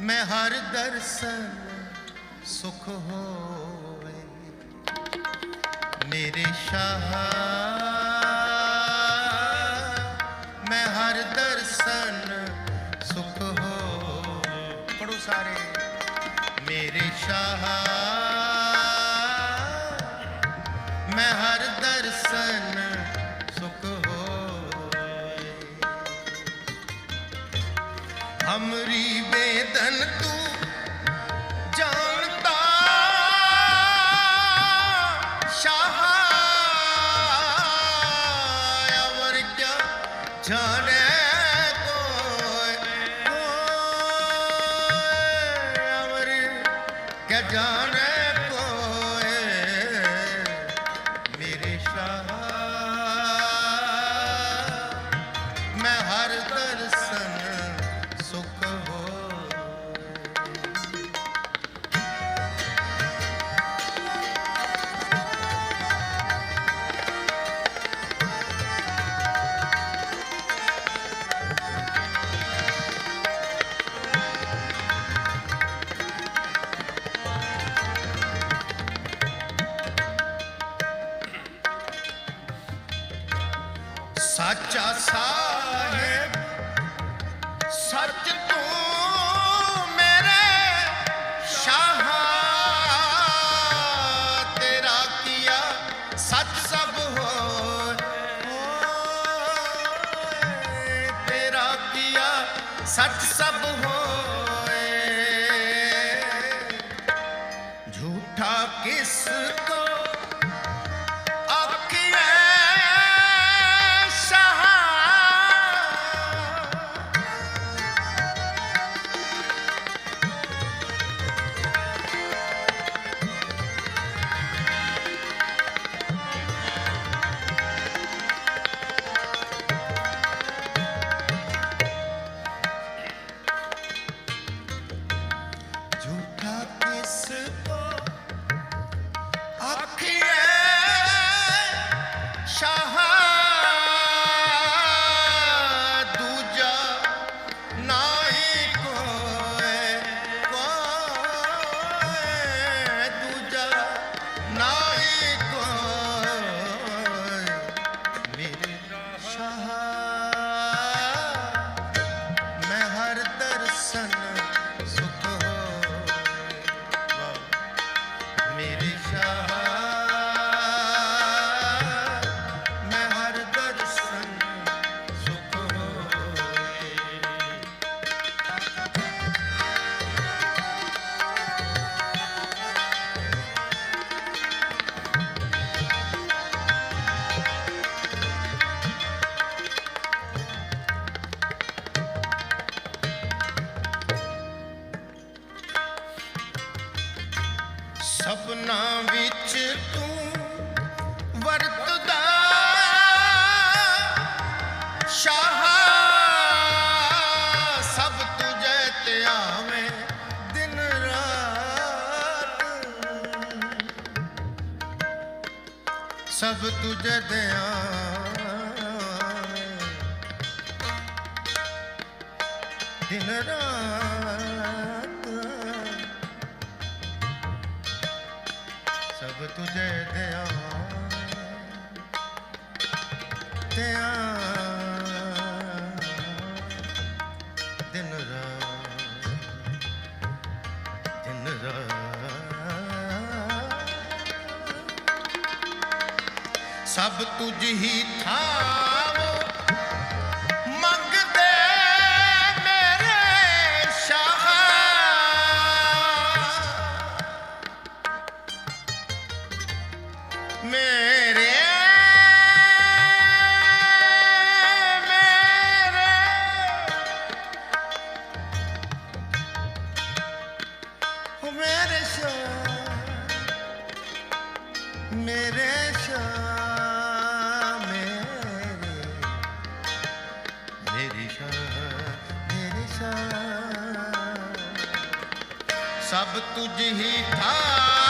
ਮੈਂ ਹਰ ਦਰਸ਼ਨ ਸੁਖ ਹੋਵੇ। ਮੇਰੇ ਸ਼ਾਹ, ਮੈਂ ਹਰ ਦਰਸ਼ਨ ਸੁਖ ਹੋ ਪੜੋ ਸਾਰੇ। ਮੇਰੇ ਸ਼ਾਹ। கஜான ਦਿਨ ਦਿਨ ਰਾਤ। ਸਭ ਤੁਝ ਹੀ ਥਾ ਸਭ ਤੁਝ ਹੀ ਥਾ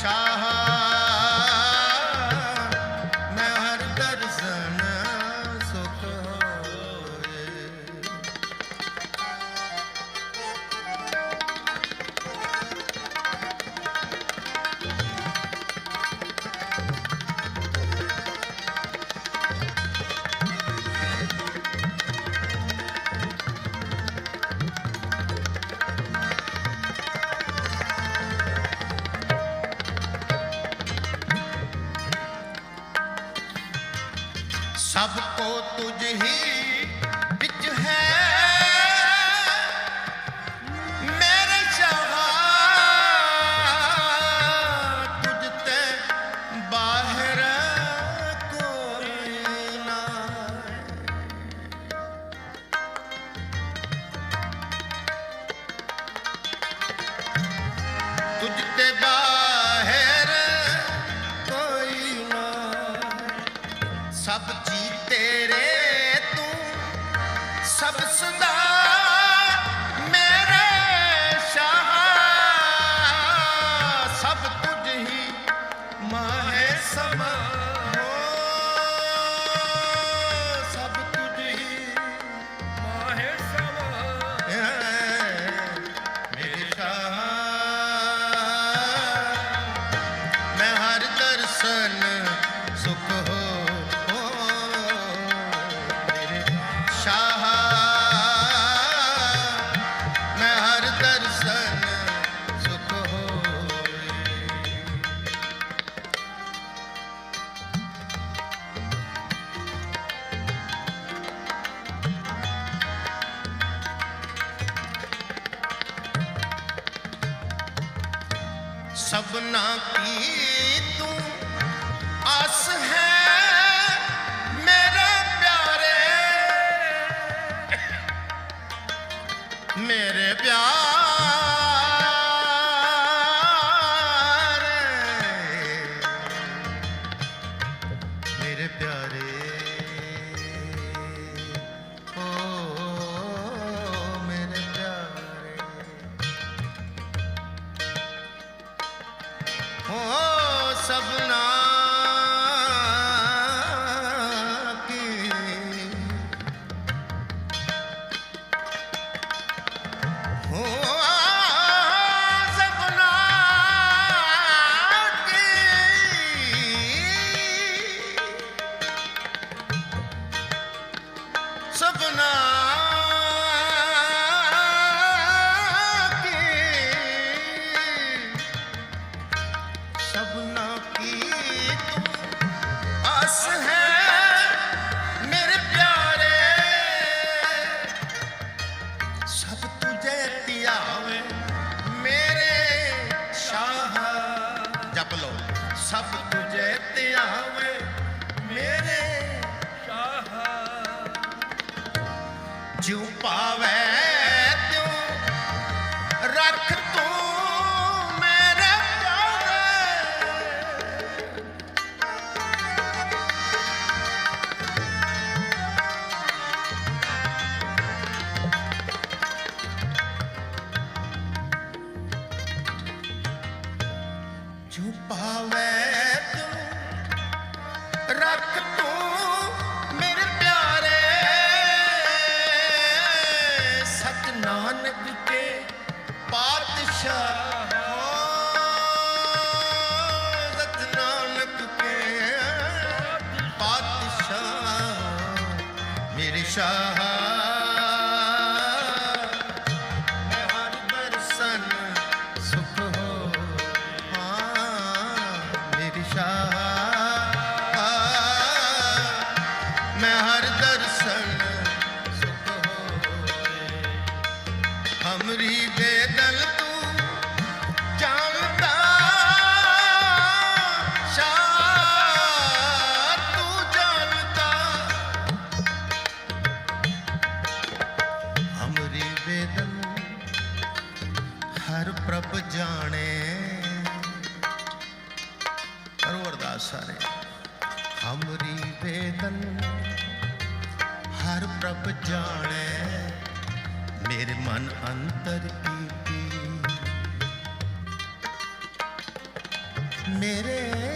ਸ਼ਾਹ ਸਭਨਾ ਸ਼ਾਹ ਹਰ ਪ੍ਰਭ ਜਾਣੇ ਮੇਰੇ ਮਨ ਅੰਤਰ ਕੀ ਮੇਰੇ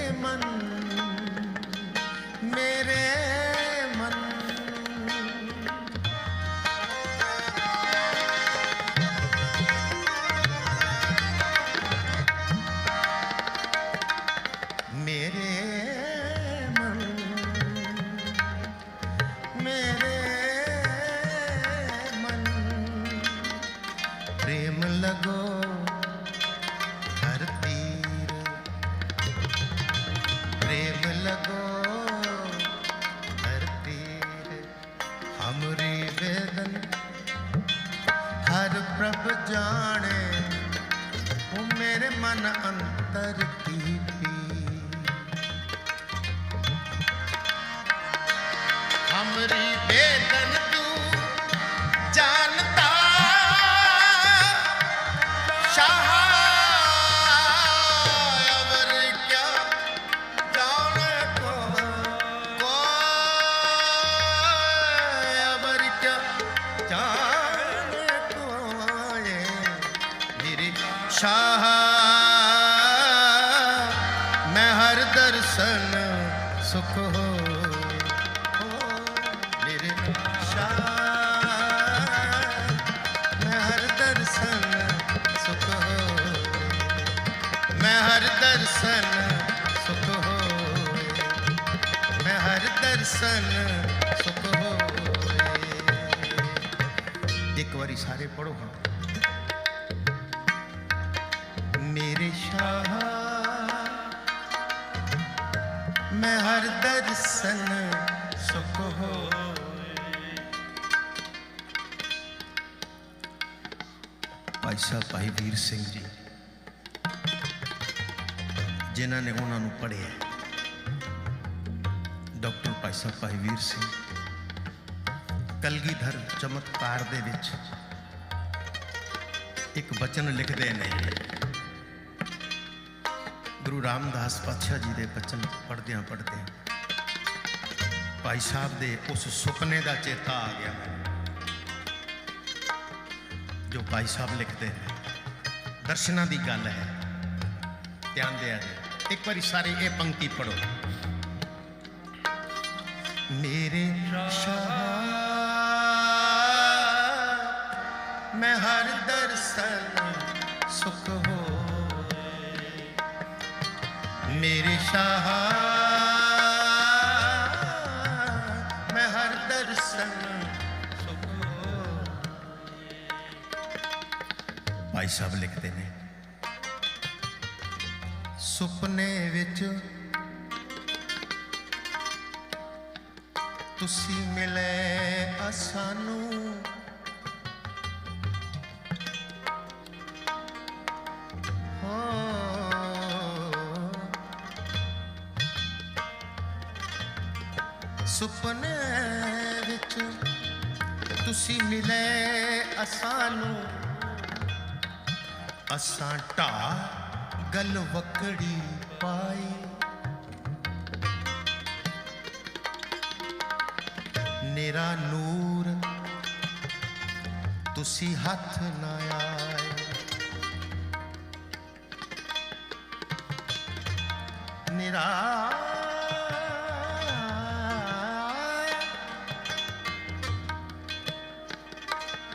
ਹਰ ਪ੍ਰਭ ਜਾਣੇ ਉਹ ਮੇਰੇ ਮਨ ਅੰਤਰ ਦਰਸ਼ਨ ਸੁਖ ਹੋਏ। ਮੈਂ ਹਰ ਦਰਸ਼ਨ ਸੁਖ ਹੋਏ। ਇੱਕ ਵਾਰੀ ਸਾਰੇ ਪੜੋ ਹਾਂ ਮੇਰੇ ਸ਼ਾਹ, ਮੈਂ ਹਰ ਦਰਸ਼ਨ ਸੁਖ ਹੋਏ। ਭਾਈ ਸਾਹਿਬ, ਭਾਈ ਵੀਰ ਸਿੰਘ ਜੀ। ਜਿਨ੍ਹਾਂ ਨੇ ਉਹਨਾਂ ਨੂੰ ਪੜ੍ਹਿਆ ਡਾਕਟਰ ਭਾਈ ਸਾਹਿਬ, ਭਾਈ ਵੀਰ ਸਿੰਘ, ਕਲਗੀਧਰ ਚਮਤਕਾਰ ਦੇ ਵਿੱਚ ਇੱਕ ਬਚਨ ਲਿਖਦੇ ਨੇ। ਗੁਰੂ ਰਾਮਦਾਸ ਪਾਤਸ਼ਾਹ ਜੀ ਦੇ ਬਚਨ ਪੜ੍ਹਦਿਆਂ ਪੜ੍ਹਦਿਆਂ ਭਾਈ ਸਾਹਿਬ ਦੇ ਉਸ ਸੁਪਨੇ ਦਾ ਚੇਤਾ ਆ ਗਿਆ ਜੋ ਭਾਈ ਸਾਹਿਬ ਲਿਖਦੇ ਨੇ। ਦਰਸ਼ਨਾਂ ਦੀ ਗੱਲ ਹੈ, ਧਿਆਨ ਦਿਆ ਜੀ ਇੱਕ ਵਾਰੀ ਸਾਰੇ ਇਹ ਪੰਕਤੀ ਪੜੋ ਮੇਰੇ ਸ਼ਾਹ ਮੈਂ ਹਰ ਦਰਸ਼ਨ ਸੁਖ ਹੋਏ ਮੇਰੇ ਸ਼ਾਹ ਮੈਂ ਹਰ ਦਰਸ਼ਨ ਸੁਖ ਹੋਏ ਭਾਈ ਸਾਹਿਬ ਲਿਖਦੇ ਨੇ ਸੁਪਨੇ ਵਿੱਚ ਤੁਸੀਂ ਮਿਲੇ ਆ ਸਾਨੂੰ। ਹੋ। ਸੁਪਨੇ ਵਿੱਚ ਤੁਸੀਂ ਮਿਲੇ ਆ ਸਾਨੂੰ। ਅਸਾਂ ਢਾ ਗਲ ਵਕੜੀ ਪਾਈ ਨੇਰਾ ਨੂਰ ਤੁਸੀਂ ਹੱਥ ਨਾ ਆਏ ਨੇਰਾ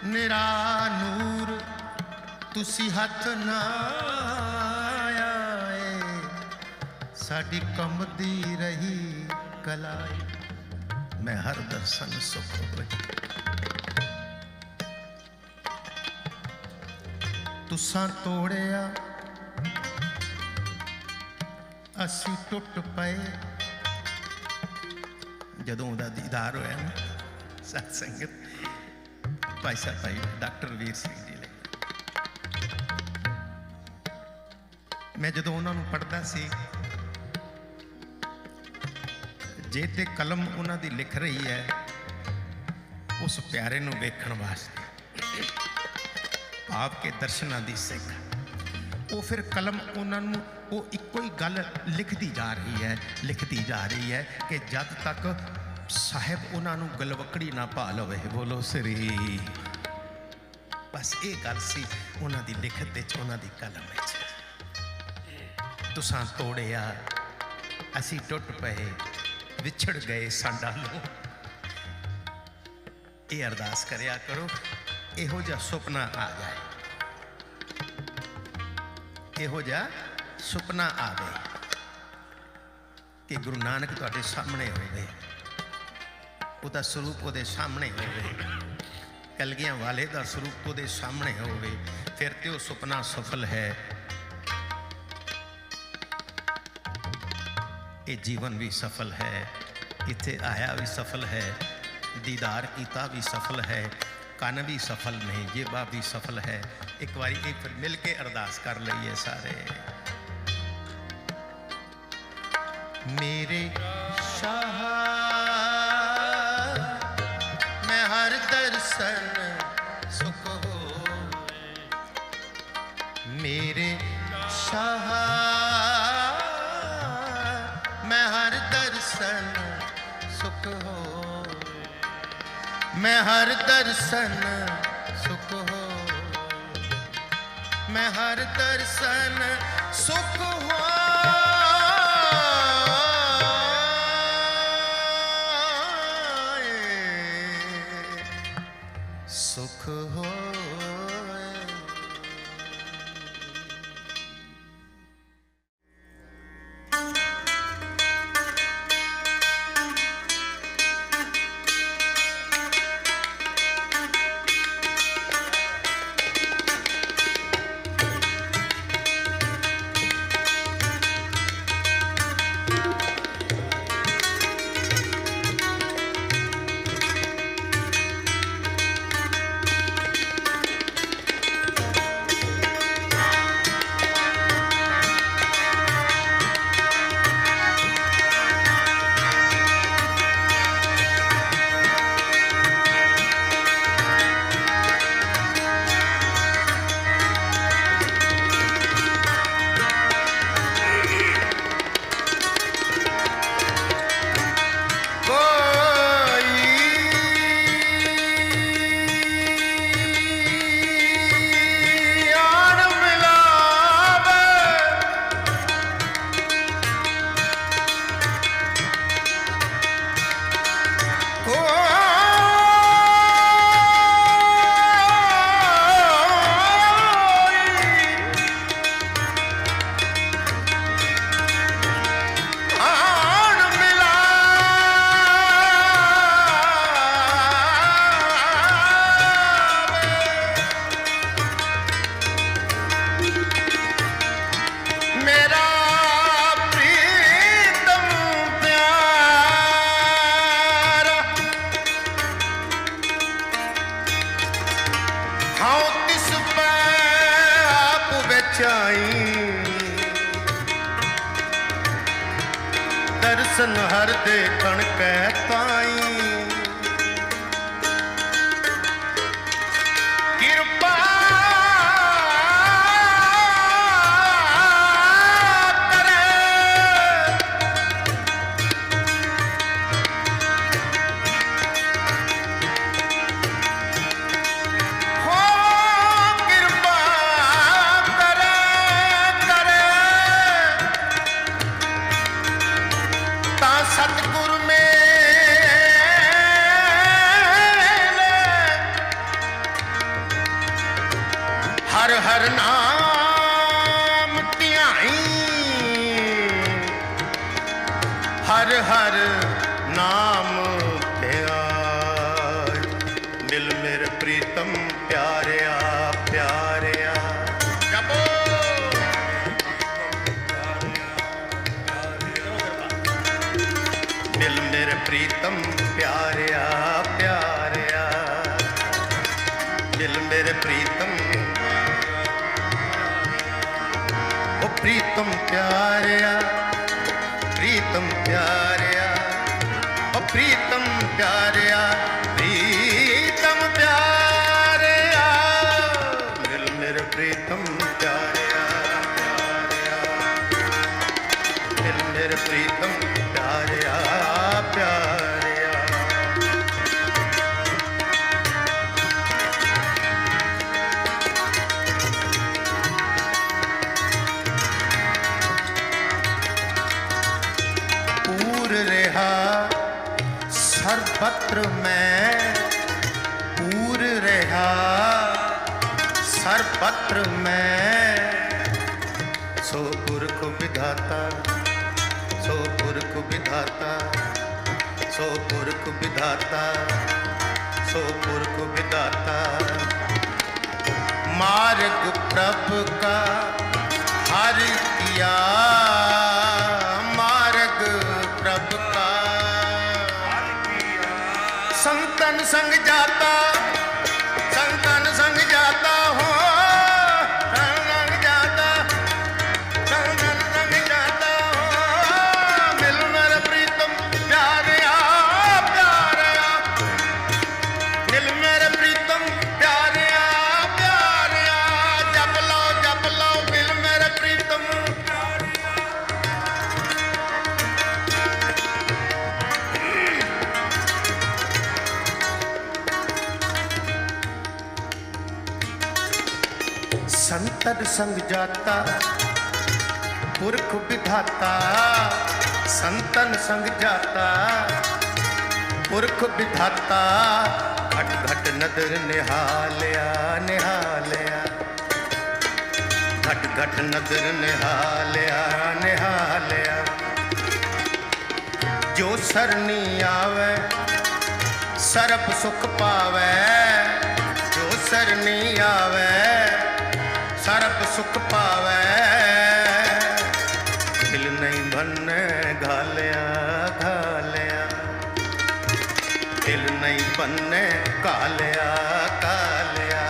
ਨੇਰਾ ਨੂਰ ਤੁਸੀਂ ਹੱਥ ਨਾ ਸਾਡੀ ਕੰਬਦੀ ਰਹੀ ਕਲਾਈ। ਮੈਂ ਹਰ ਦਰਸ਼ਨ ਸੁਖ ਹੋਏ। ਤੁਸਾਂ ਤੋੜਿਆ, ਅਸੀਂ ਟੁੱਟ ਪਏ। ਜਦੋਂ ਉਹਦਾ ਦੀਦਾਰ ਹੋਇਆ ਨਾ ਸਤ ਸੰਗਤ, ਭਾਈ ਸਾਹਿਬ, ਭਾਈ ਡਾਕਟਰ ਵੀਰ ਸਿੰਘ ਜੀ ਨੇ। ਮੈਂ ਜਦੋਂ ਉਹਨਾਂ ਨੂੰ ਪੜ੍ਹਦਾ ਸੀ ਜੇ ਤੇ ਕਲਮ ਉਹਨਾਂ ਦੀ ਲਿਖ ਰਹੀ ਹੈ, ਉਸ ਪਿਆਰੇ ਨੂੰ ਵੇਖਣ ਵਾਸਤੇ। ਆਪ ਕੇ ਦਰਸ਼ਨਾਂ ਦੀ ਸਿੱਖ। ਉਹ ਫਿਰ ਕਲਮ ਉਹਨਾਂ ਨੂੰ, ਉਹ ਇੱਕੋ ਹੀ ਗੱਲ ਲਿਖਦੀ ਜਾ ਰਹੀ ਹੈ, ਲਿਖਦੀ ਜਾ ਰਹੀ ਹੈ ਕਿ ਜਦ ਤੱਕ ਸਾਹਿਬ ਉਹਨਾਂ ਨੂੰ ਗਲਵਕੜੀ ਨਾ ਪਾ ਲਵੇ ਬੋਲੋ ਸ੍ਰੀ। ਬਸ ਇਹ ਗੱਲ ਸੀ ਉਹਨਾਂ ਦੀ ਲਿਖਤ ਵਿੱਚ, ਉਹਨਾਂ ਦੀ ਕਲਮ ਵਿੱਚ। ਤੁਸਾਂ ਤੋੜਿਆ, ਅਸੀਂ ਟੁੱਟ ਪਏ। ਵਿਛੜ ਗਏ ਸਾਡਾ ਲੋ ਇਹ ਅਰਦਾਸ ਕਰਿਆ ਕਰੋ, ਇਹੋ ਜਿਹਾ ਸੁਪਨਾ ਆ ਜਾਏ। ਇਹੋ ਜਿਹਾ ਸੁਪਨਾ ਆਵੇ ਕਿ ਗੁਰੂ ਨਾਨਕ ਤੁਹਾਡੇ ਸਾਹਮਣੇ ਹੋਵੇ। ਉਹਦਾ ਸਰੂਪ ਉਹਦੇ ਸਾਹਮਣੇ ਹੋਵੇ। ਕਲਗੀਆਂ ਵਾਲੇ ਦਾ ਸਰੂਪ ਉਹਦੇ ਸਾਹਮਣੇ ਹੋਵੇ। ਫਿਰ ਤੇ ਉਹ ਸੁਪਨਾ ਸਫਲ ਹੈ। ਇਹ ਜੀਵਨ ਵੀ ਸਫਲ ਹੈ ਇੱਥੇ ਆਇਆ ਵੀ ਸਫਲ ਹੈ ਦੀਦਾਰ ਕੀਤਾ ਵੀ ਸਫਲ ਹੈ ਕੰਨ ਵੀ ਸਫਲ ਨੇ ਜੇਬਾ ਵੀ ਸਫਲ ਹੈ ਇੱਕ ਵਾਰੀ ਇੱਕ ਫਿਰ ਮਿਲ ਕੇ ਅਰਦਾਸ ਕਰ ਲਈਏ ਸਾਰੇ ਮੇਰੇ ਸ਼ਾਹ ਮੈਂ ਹਰ ਦਰਸ਼ਨ ਮੈਂ ਹਰ ਦਰਸ਼ਨ ਸੁਖ ਹੋ ਮੈਂ ਹਰ ਦਰਸ਼ਨ ਸੁਖ ਹੋ ਉਹ ਪ੍ਰੀਤਮ ਪੁਰਖ ਵਿਧਾਤਾ ਸੋ ਪੁਰਖ ਵਿਧਾਤਾ ਸੋ ਪੁਰਖ ਵਿਧਾਤਾ ਮਾਰਗ ਪ੍ਰਭ ਕਾ ਹਰ संतन संग जाता, पुरख विधाता संतन संग जाता, पुरख विधाता घट घट नदर निहालिया निहालिया। घट घट नदर निहालिया निहालिया। जो सरनी आवे, सरप सुख पावे, जो सरनी आवे ਸੁਖ ਪਾਵੇ। ਦਿਲ ਨਹੀਂ ਬੰਨੇ ਘਾਲਿਆ ਘਾਲਿਆ। ਦਿਲ ਨਹੀਂ ਬੰਨੇ ਕਾਲਿਆ ਕਾਲਿਆ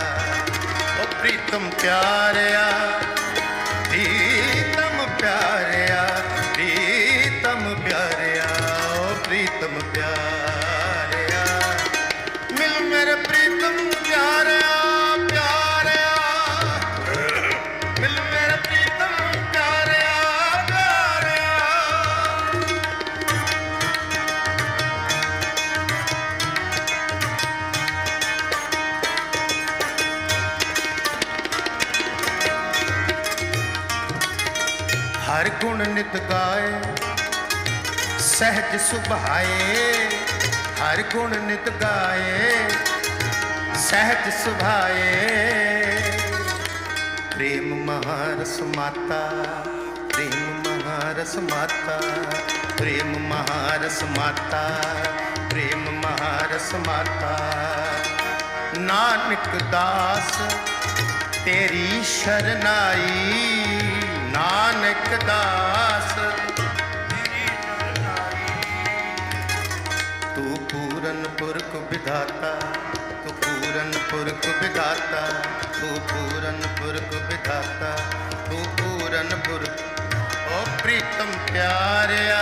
ਉਹ ਪ੍ਰੀਤਮ ਪਿਆਰਿਆ ਸਹਿਜ ਸੁਭਾਏ, ਹਰ ਗੁਣ ਨਿਤ ਗਾਏ, ਸਹਿਜ ਸੁਭਾਏ। ਪ੍ਰੇਮ ਮਹਾਰਸ ਮਾਤਾ, ਪ੍ਰੇਮ ਮਹਾਰਸ ਮਾਤਾ, ਪ੍ਰੇਮ ਮਹਾਰਸ ਮਾਤਾ, ਪ੍ਰੇਮ ਮਹਾਰਸ ਮਾਤਾ। ਨਾਨਕ ਦਾਸ, ਤੇਰੀ ਸ਼ਰਨਾਈ, ਨਾਨਕ ਦਾਸ। ਪੁਰਖ ਵਿਧਾਤਾ, ਤੂੰ ਪੂਰਨ ਪੁਰਖ ਵਿਧਾਤਾ, ਤੂੰ ਪੂਰਨ ਪੁਰਖ ਵਿਧਾਤਾ, ਤੂੰ ਪੂਰਨ ਪੁਰਖ ਓ ਪ੍ਰੀਤਮ ਪਿਆਰਿਆ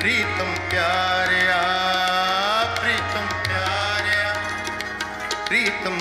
ਪ੍ਰੀਤਮ ਪਿਆਰਿਆ ਪ੍ਰੀਤਮ ਪਿਆਰਿਆ, ਪ੍ਰੀਤਮ